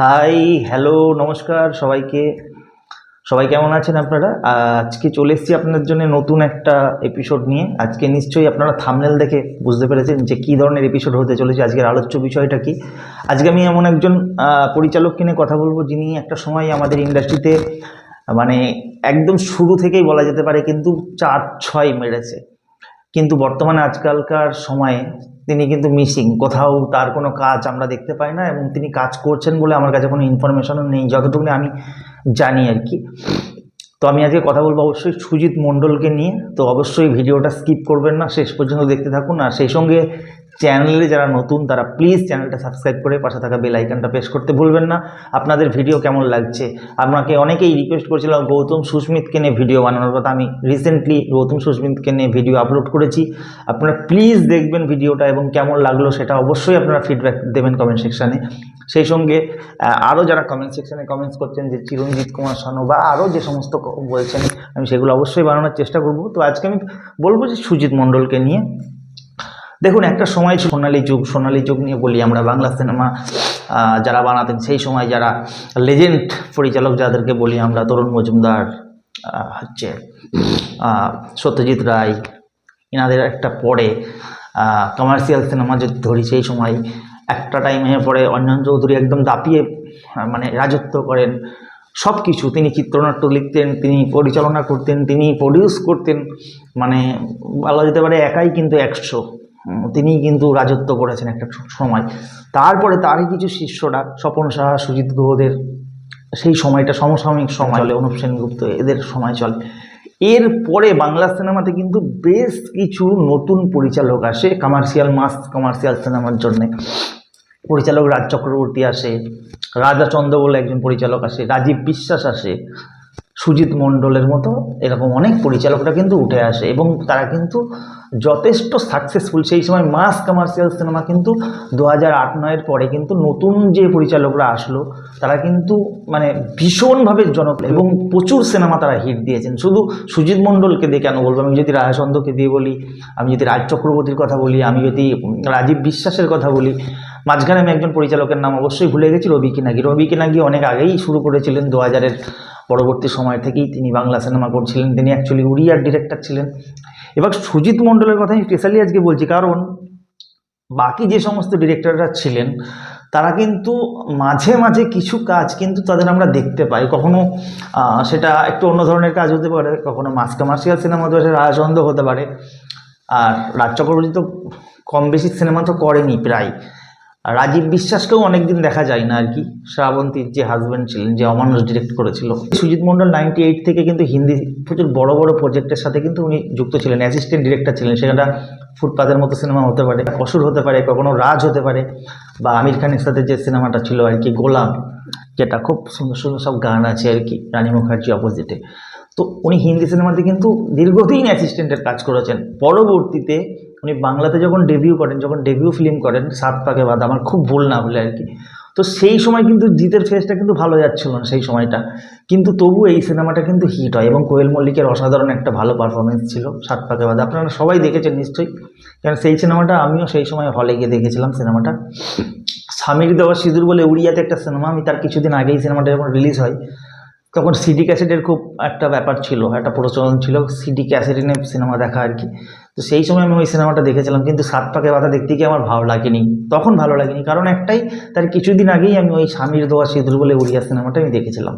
Hi hello নমস্কার সবাইকে। সবাই কেমন আছেন আপনারা? আজকে চলে এসেছি আপনাদের জন্য নতুন একটা এপিসোড নিয়ে। আজকে নিশ্চয়ই আপনারা থামনেল দেখে বুঝতে পেরেছেন যে কী ধরনের এপিসোড হতে চলেছে, আজকের আলোচ্য বিষয়টা কি। আজকে আমি এমন একজন পরিচালককে নিয়ে কথা বলব যিনি একটা সময় আমাদের ইন্ডাস্ট্রিতে মানে একদম শুরু থেকেই বলা যেতে পারে কিন্তু চার ছয় মেরেছে। কিন্তু বর্তমানে আজকালকার সময়ে তিনি কিন্তু মিসিং কোথাও তার কোনো কাজ আমরা দেখতে পাই না এবং তিনি কাজ করছেন বলে আমার কাছে কোনো ইনফরমেশনও নেই যতটুকু আমি জানি আর কি। তো আমি আজকে কথা বলব অবশ্যই সুজিত মণ্ডলকে নিয়ে। তো অবশ্যই ভিডিওটা স্কিপ করবেন না, শেষ পর্যন্ত দেখতে থাকুন। আর সেই সঙ্গে চ্যানেলে যারা নতুন, তারা প্লিজ চ্যানেলটা সাবস্ক্রাইব করে পাশে থাকা বেল আইকনটা প্রেস করতে ভুলবেন না। আপনাদের ভিডিও কেমন লাগছে? আপনাকে অনেকেই রিকোয়েস্ট করেছিলাম গৌতম সুস্মিতকে নিয়ে ভিডিও বানানোর কথা। আমি রিসেন্টলি গৌতম সুস্মিতকে নিয়ে ভিডিও আপলোড করেছি। আপনারা প্লিজ দেখবেন ভিডিওটা এবং কেমন লাগল সেটা অবশ্যই আপনারা ফিডব্যাক দেবেন কমেন্ট সেকশানে সেই সঙ্গে আরও যারা কমেন্ট সেকশানে কমেন্টস করছেন যে চিরঞ্জিত কুমার শানু বা আরও যে সমস্ত বলছেন, আমি সেগুলো অবশ্যই বানানোর চেষ্টা করব। তো আজকে আমি বলব যে সুজিত মণ্ডলকে নিয়ে দেখুন, একটা সময় সোনালী যুগ সোনালী যুগ নিয়ে বলি আমরা, বাংলা সিনেমা যারা বানাতেন, সেই সময় যারা লেজেন্ড পরিচালক যাদেরকে বলি আমরা, তরুণ মজুমদার হচ্ছে সত্যজিৎ রায় এনাদের একটা পরে কমার্শিয়াল সিনেমা যদি ধরি, সেই সময় একটা টাইমে পরে অঞ্জন চৌধুরী একদম দাপিয়ে মানে রাজত্ব করেন। সব কিছু তিনি চিত্রনাট্য লিখতেন, তিনি পরিচালনা করতেন, তিনি প্রডিউস করতেন মানে বলা যেতে পারে একাই কিন্তু একশো। তিনি কিন্তু রাজত্ব করেছেন একটা সময়। তারপরে তারই কিছু শিষ্যরা স্বপন সাহা সুজিত গুহদের সেই সময়টা সমসাময়িক সময় চলে। অনুপ সেনগুপ্ত এদের সময় চলে। এর পরে বাংলা সিনেমাতে কিন্তু বেশ কিছু নতুন পরিচালক আসে। কমার্শিয়াল মাস কমার্শিয়াল সিনেমার জন্যে। পরিচালক রাজ চক্রবর্তী আসে রাজা চন্দ্র বলে একজন পরিচালক আসে রাজীব বিশ্বাস আসে সুজিত মণ্ডলের মতো এরকম অনেক পরিচালকরা কিন্তু উঠে আসে এবং তারা কিন্তু যথেষ্ট সাকসেসফুল সেই সময় মাস কমার্শিয়াল সিনেমা কিন্তু দু হাজার আট নয়ের পরে কিন্তু নতুন যে পরিচালকরা আসলো, তারা কিন্তু মানে ভীষণভাবে জনপ্রিয় এবং প্রচুর সিনেমা তারা হিট দিয়েছেন। শুধু সুজিত মণ্ডলকে দিয়ে কেন বলব? আমি যদি রায়চন্দ্রকে দিয়ে বলি, আমি যদি রাজ চক্রবর্তীর কথা বলি, আমি যদি রাজীব বিশ্বাসের কথা বলি, মাঝখানে আমি একজন পরিচালকের নাম অবশ্যই ভুলে গেছি, রবি কিনাগি। রবি কিনাগি অনেক আগেই শুরু করেছিলেন দু হাজারের পরবর্তী সময় থেকেই তিনি বাংলা সিনেমা করছিলেন। তিনি অ্যাকচুয়ালি উড়িয়ার ডিরেক্টর ছিলেন। এবার সুজিত মণ্ডলের কথা আমি স্পেশালি আজকে বলছি, কারণ বাকি যে সমস্ত ডিরেক্টররা ছিলেন, তারা কিন্তু মাঝে মাঝে কিছু কাজ কিন্তু তাদের আমরা দেখতে পাই। কখনো সেটা একটু অন্য ধরনের কাজ হতে পারে, কখনো মাস কমার্শিয়াল সিনেমা হতে পারে হতে পারে। আর রাজ চক্রবর্তী তো কম বেশি সিনেমা তো করেনি প্রায়। আর রাজীব বিশ্বাসকেও অনেকদিন দেখা যায় না আর কি। শ্রাবন্তীর যে হাজব্যান্ড ছিলেন, যে অমানুষ ডিরেক্ট করেছিল। সুজিত মণ্ডল নাইনটি এইট থেকে কিন্তু হিন্দি প্রচুর বড় বড় প্রজেক্টের সাথে কিন্তু উনি যুক্ত ছিলেন অ্যাসিস্ট্যান্ট ডিরেক্টর ছিলেন। সেটা ফুটপাতের মতো সিনেমা হতে পারে কসুর হতে পারে, কখনো রাজ হতে পারে, বা আমির খানের সাথে যে সিনেমাটা ছিল আর কি, গোলাম, যেটা খুব সুন্দর সুন্দর সব গান আছে আর কি, রানী মুখার্জি অপোজিটে তো উনি হিন্দি সিনেমাতে কিন্তু দীর্ঘদিন অ্যাসিস্ট্যান্টের কাজ করেছেন। পরবর্তীতে উনি বাংলাতে যখন ডেবিউ করেন, যখন ডেবিউ ফিল্ম করেন, সাত পাকে বাদ, আমার খুব ভুল না হলে আর কি। তো সেই সময় কিন্তু জিতের ফেসটা কিন্তু ভালো যাচ্ছিল না সেই সময়টা। কিন্তু তবু এই সিনেমাটা কিন্তু হিট হয় এবং কোয়েল মল্লিকের অসাধারণ একটা ভালো পারফরমেন্স ছিল সাত পাকে বাদ। আপনারা সবাই দেখেছেন নিশ্চয়ই, কারণ সেই সিনেমাটা আমিও সেই সময় হলে গিয়ে দেখেছিলাম সিনেমাটা স্বামীর দেওয়া সিঁদুর বলে উড়িয়াতে একটা সিনেমা আমি তার কিছুদিন আগেই সিনেমাটা যখন রিলিজ হয়, তখন সিডি ক্যাসেটের খুব একটা ব্যাপার ছিল, একটা প্রচলন ছিল। সিডি ক্যাসেটে সিনেমা দেখা আর কি। তো সেই সময় আমি ওই সিনেমাটা দেখেছিলাম, কিন্তু সাত পাকে বাধা দেখতে গিয়ে আমার ভালো লাগেনি। তখন ভালো লাগেনি, কারণ একটাই, তার কিছুদিন আগেই আমি ওই স্বামীর দোয়া সিঁদুর বলে উড়িয়া সিনেমাটা আমি দেখেছিলাম।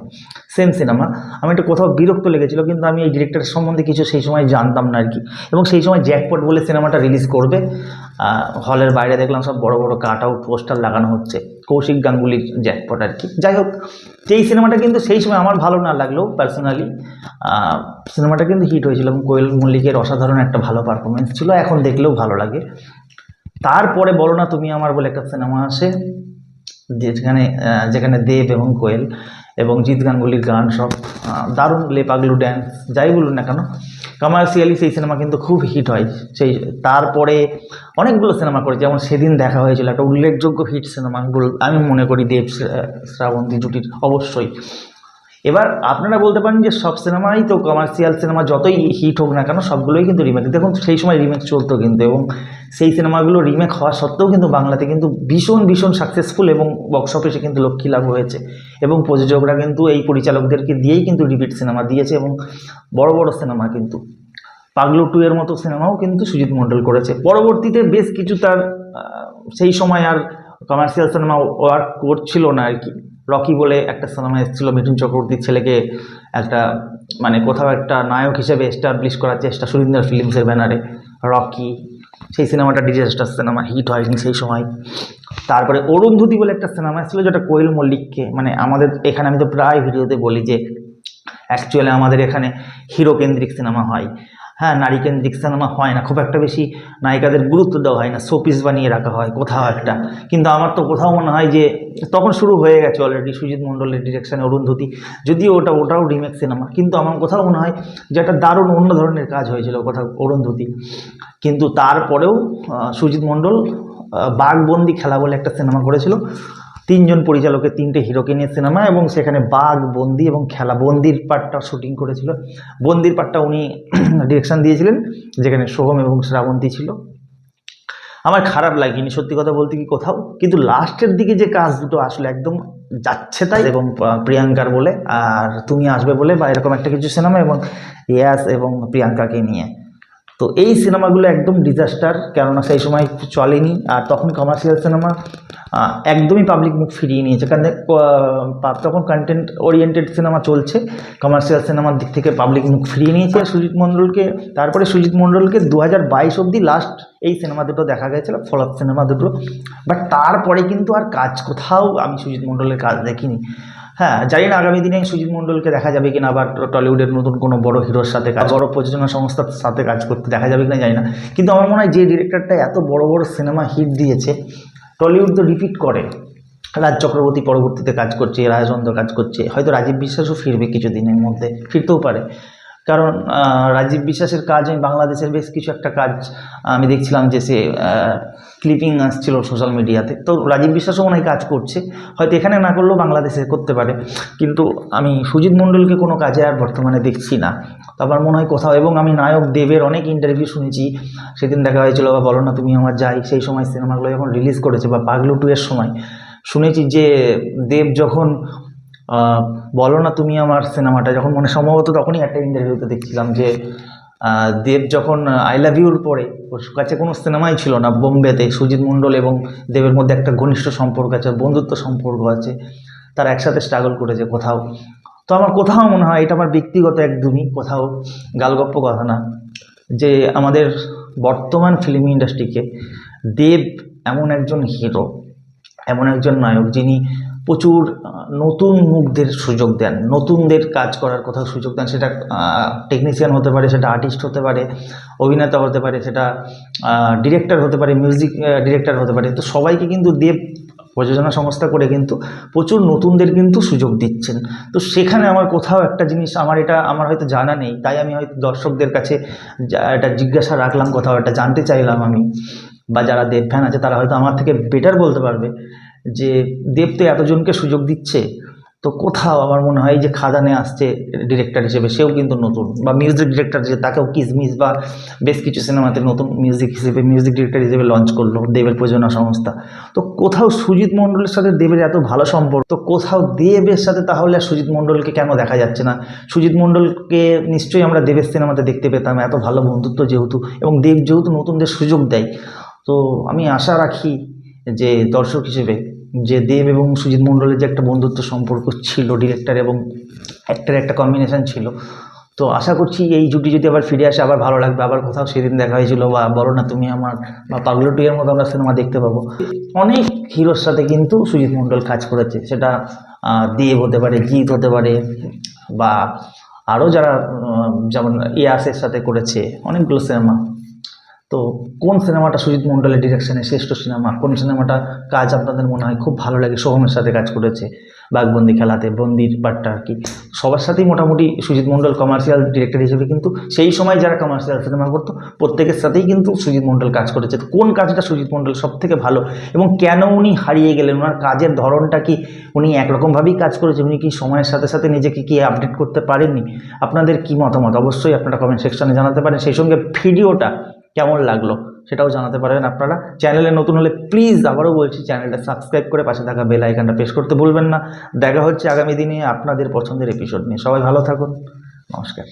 Same cinema. আমি একটা কোথাও বিরক্ত লেগেছিল, কিন্তু আমি এই ডিরেক্টরের সম্বন্ধে কিছু সেই সময় জানতাম না আর কি এবং সেই সময় জ্যাকপট বলে সিনেমাটা রিলিজ করবে হলের বাইরে দেখলাম সব বড় বড় কাট আউট পোস্টার লাগানো হচ্ছে। কৌশিক গাঙ্গুলির জ্যাকপট আর কি। যাই হোক এই সিনেমাটা কিন্তু সেই সময় আমার ভালো না লাগলেও পার্সোনালি সিনেমাটা কিন্তু হিট হয়েছিল এবং কোয়েল মল্লিকের অসাধারণ একটা ভালো পারফরমেন্স ছিল, এখন দেখলেও ভালো লাগে। তারপরে বলো না তুমি আমার বলে একটা সিনেমা আসে যেখানে যেখানে দেব এবং কোয়েল এবং জিৎ গাঙ্গুলির গান সব দারুণ লেপাগলু ড্যান্স যাই বলুন না কেন কমার্শিয়ালি সেই সিনেমা কিন্তু খুব হিট হয়। সেই, তারপরে অনেকগুলো সিনেমা করে যেমন সেদিন দেখা হয়েছিল একটা উল্লেখযোগ্য হিট সিনেমা আমি মনে করি দেব শ্রা- শ্রাবন্তী জুটির, অবশ্যই। এবার আপনারা বলতে পারেন যে সব সিনেমাই তো কমার্শিয়াল সিনেমা যতই হিট হোক না কেন সবগুলোই কিন্তু রিমেক দেখুন, সেই সময় রিমেক চলতো কিন্তু এবং সেই সিনেমাগুলো রিমেক হওয়া সত্ত্বেও কিন্তু বাংলাতে কিন্তু ভীষণ ভীষণ সাকসেসফুল এবং বক্স অফিসে কিন্তু লক্ষ্মী লাভ হয়েছে। এবং প্রযোজকরা কিন্তু এই পরিচালকদেরকে দিয়েই কিন্তু রিপিট সিনেমা দিয়েছে এবং বড় বড় সিনেমা কিন্তু। পাগলু টু এর মতো সিনেমাও কিন্তু সুজিত মণ্ডল করেছে। পরবর্তীতে বেশ কিছু তার সেই সময় আর কমার্শিয়াল সিনেমা ওয়ার্ক করছিল না আর কি। রকি বলে একটা সিনেমা এসেছিল, মিঠুন চক্রবর্তীর ছেলেকে একটা মানে কোথাও একটা নায়ক হিসেবে এস্টাবলিশ করার চেষ্টা সুরিন্দর ফিল্মসের ব্যানারে। রকি, সেই সিনেমাটা ডিজাস্টার সিনেমা হিট হয়নি সেই সময়। তারপরে অরুন্ধতি বলে একটা সিনেমা এসেছিল, যেটা কোয়েল মল্লিককে মানে আমাদের, এখানে আমি তো প্রায় ভিডিওতে বলি যে অ্যাকচুয়ালি আমাদের এখানে হিরো কেন্দ্রিক সিনেমা হয়। হ্যাঁ নারী কেন্দ্রিক সিনেমা হয় না। খুব একটা বেশি নায়িকাদের গুরুত্ব দেওয়া হয় না। শোপিস বানিয়ে রাখা হয় কোথাও একটা। কিন্তু আমার তো কোথাও মনে হয় যে তখন শুরু হয়ে গেছে অলরেডি সুজিত মণ্ডলের ডিরেকশানে অরুন্ধতি যদিও ওটা, ওটাও রিমেক সিনেমা কিন্তু আমার কোথাও মনে হয় যে একটা দারুণ অন্য ধরনের কাজ হয়েছিল কোথাও অরুন্ধতি কিন্তু তারপরেও সুজিত মণ্ডল বাঘবন্দি খেলা বলে একটা সিনেমা করেছিল। তিনজন পরিচালকের তিনটে হিরোকে নিয়ে সিনেমা এবং সেখানে বাঘ, বন্দি এবং খেলা। বন্দির পার্টটা শুটিং করেছিল। বন্দির পার্টটা উনি ডিরেকশন দিয়েছিলেন, যেখানে সোহম এবং শ্রাবন্তী ছিল। আমার খারাপ লাগেনি, সত্যি কথা বলতে কি কোথাও। কিন্তু লাস্টের দিকে যে কাজ দুটো আসলে, একদম যাচ্ছে তাই। এবং প্রিয়াঙ্কার বলে, আর তুমি আসবে বলে, বা এরকম একটা কিছু সিনেমা এবং ইয়াস এবং প্রিয়াঙ্কাকে নিয়ে। তো এই সিনেমাগুলো একদম ডিজাস্টার কেননা সেই সময় চলেনি। আর তখন কমার্শিয়াল সিনেমা একদমই পাবলিক মুখ ফিরিয়ে নিয়েছে। কারণ তখন কন্টেন্ট ওরিয়েন্টেড সিনেমা চলছে কমার্শিয়াল সিনেমার দিক থেকে পাবলিক মুখ ফিরিয়ে নিয়েছে। সুজিত মণ্ডলকে, তারপরে সুজিত মণ্ডলকে দু হাজার বাইশ অবধি লাস্ট এই সিনেমা দুটো দেখা গেছিল, ফলক সিনেমা দুটো। বাট তারপরে কিন্তু আর কাজ কোথাও আমি সুজিত মণ্ডলের কাজ দেখিনি। হ্যাঁ জানি না আগামী দিনে সুজিত মণ্ডলকে দেখা যাবে কিনা আবার টলিউডের নতুন কোনো বড় হিরোর সাথে কাজ, বড় প্রযোজনা সংস্থার সাথে কাজ করতে দেখা যাবে কিনা জানি না। কিন্তু আমার মনে হয় যে ডিরেক্টরটা এত বড় বড় সিনেমা হিট দিয়েছে, টলিউড তো রিপিট করে। রাজ চক্রবর্তী পরবর্তীতে কাজ করছে রাজচন্দ্র কাজ করছে, হয়তো রাজীব বিশ্বাসও ফিরবে কিছুদিনের মধ্যে, ফিরতেও পারে। কারণ রাজীব বিশ্বাসের কাজ আমি বাংলাদেশের বেশ কিছু একটা কাজ আমি দেখছিলাম যে সে ক্লিপিং আসছিল সোশ্যাল মিডিয়াতে তো। রাজীব বিশ্বাসও মনে কাজ করছে। হয়তো এখানে না করলেও বাংলাদেশে করতে পারে। কিন্তু আমি সুজিত মণ্ডলকে কোনো কাজে আর বর্তমানে দেখছি না। তো আমার মনে হয় কোথাও, এবং আমি নায়ক দেবের অনেক ইন্টারভিউ শুনেছি। সেদিন দেখা হয়েছিল বা বলো না তুমি আমার যাই। সেই সময় সিনেমাগুলো যখন রিলিজ করেছে, বা পাগলু টু এর সময়, শুনেছি যে দেব যখন বলো না তুমি আমার সিনেমাটা, যখন মনে সম্ভবত তখনই একটা ইন্টারভিউতে দেখছিলাম যে দেব যখন আই লাভ ইউর পরে, ওর কাছে কোনো সিনেমাই ছিল না, বোম্বেতে, সুজিত মণ্ডল এবং দেবের মধ্যে একটা ঘনিষ্ঠ সম্পর্ক আছে, বন্ধুত্ব সম্পর্ক আছে, তারা একসাথে স্ট্রাগল করেছে কোথাও। তো আমার কোথাও মনে হয়, এটা আমার ব্যক্তিগত একদমই কোথাও গালগপ্প কথা না, যে আমাদের বর্তমান ফিল্ম ইন্ডাস্ট্রিকে দেব এমন একজন হিরো এমন একজন নায়ক যিনি প্রচুর নতুন মুখদের সুযোগ দেন, নতুনদের কাজ করার কোথাও সুযোগ দেন, সেটা টেকনিশিয়ান হতে পারে, সেটা আর্টিস্ট হতে পারে, অভিনেতা হতে পারে, সেটা ডিরেক্টর হতে পারে মিউজিক ডিরেক্টর হতে পারে। তো সবাইকে কিন্তু দেব প্রযোজনা সংস্থা করে কিন্তু প্রচুর নতুনদের কিন্তু সুযোগ দিচ্ছেন। তো সেখানে আমার কোথাও একটা জিনিস, আমার এটা, আমার হয়তো জানা নেই, তাই আমি হয়তো দর্শকদের কাছে এটা জিজ্ঞাসা রাখলাম কোথাও, এটা জানতে চাইলাম আমি। বা যারা দেব ফ্যান আছে, তারা হয়তো আমার থেকে বেটার বলতে পারবে। যে দেব তো এতজনকে সুযোগ দিচ্ছে, তো কোথাও আমার মনে হয় যে খাদানে আসছে ডিরেক্টর হিসেবে, সেও কিন্তু নতুন। বা মিউজিক ডিরেক্টর যে, তাকেও কিসমিস বা বেশ কিছু সিনেমাতে নতুন মিউজিক হিসেবে মিউজিক ডিরেক্টর হিসেবে লঞ্চ করল দেবের প্রযোজনা সংস্থা। তো কোথাও সুজিত মণ্ডলের সাথে দেবের এত ভালো সম্পর্ক, তো কোথাও দেবের সাথে তাহলে আর সুজিত মণ্ডলকে কেন দেখা যাচ্ছে না? সুজিত মণ্ডলকে নিশ্চয়ই আমরা দেবের সিনেমাতে দেখতে পেতাম, এত ভালো বন্ধুত্ব যেহেতু, এবং দেব যেহেতু নতুনদের সুযোগ দেয়। তো আমি আশা রাখি যে দর্শক হিসেবে যে দেব এবং সুজিত মণ্ডলের যে একটা বন্ধুত্ব সম্পর্ক ছিল ডিরেক্টর এবং অ্যাক্টারের একটা কম্বিনেশন ছিল। তো আশা করছি এই জুটি যদি আবার ফিরে আসে, আবার ভালো লাগবে। আবার কোথাও সেদিন দেখা হয়েছিল, বা বলো না তুমি আমার, বা পাগলো টুয়ের মতো আমরা সিনেমা দেখতে পাবো। অনেক হিরোর সাথে কিন্তু সুজিত মণ্ডল কাজ করেছে। সেটা দেব হতে পারে জিৎ হতে পারে, বা আরও যারা যেমন ইয়াসের সাথে করেছে, অনেকগুলো সিনেমা তো কোন সিনেমাটা সুজিত মণ্ডলের ডিরেকশনে শ্রেষ্ঠ সিনেমা? কোন সিনেমাটা কাজ আপনাদের মনে হয় খুব ভালো লাগে? সোহমের সাথে কাজ করেছে, বাঘবন্দি খেলাতে, বন্দির পার্টটা আর কি। সবার সাথেই মোটামুটি সুজিত মণ্ডল কমার্শিয়াল ডিরেক্টর হিসেবে কিন্তু সেই সময় যারা কমার্শিয়াল সিনেমা করতো, প্রত্যেকের সাথেই কিন্তু সুজিত মণ্ডল কাজ করেছে। কোন কাজটা সুজিত মণ্ডল সব থেকে ভালো এবং কেন উনি হারিয়ে গেলেন? ওনার কাজের ধরনটা কি উনি একরকমভাবেই কাজ করেছে? উনি কি সময়ের সাথে সাথে নিজেকে কি আপডেট করতে পারেননি? আপনাদের কি মতামত? অবশ্যই আপনারা কমেন্ট সেকশনে জানাতে পারেন। সেই সঙ্গে ভিডিওটা কেমন লাগল সেটাও জানাতে পারবেন আপনারা। চ্যানেলে নতুন হলে প্লিজ আবারও বলছি চ্যানেলটা সাবস্ক্রাইব করে পাশে থাকা বেল আইকনটা প্রেস করতে ভুলবেন না। দেখা হচ্ছে আগামী দিনে আপনাদের পছন্দের এপিসোড নিয়ে। সবাই ভালো থাকুন। নমস্কার।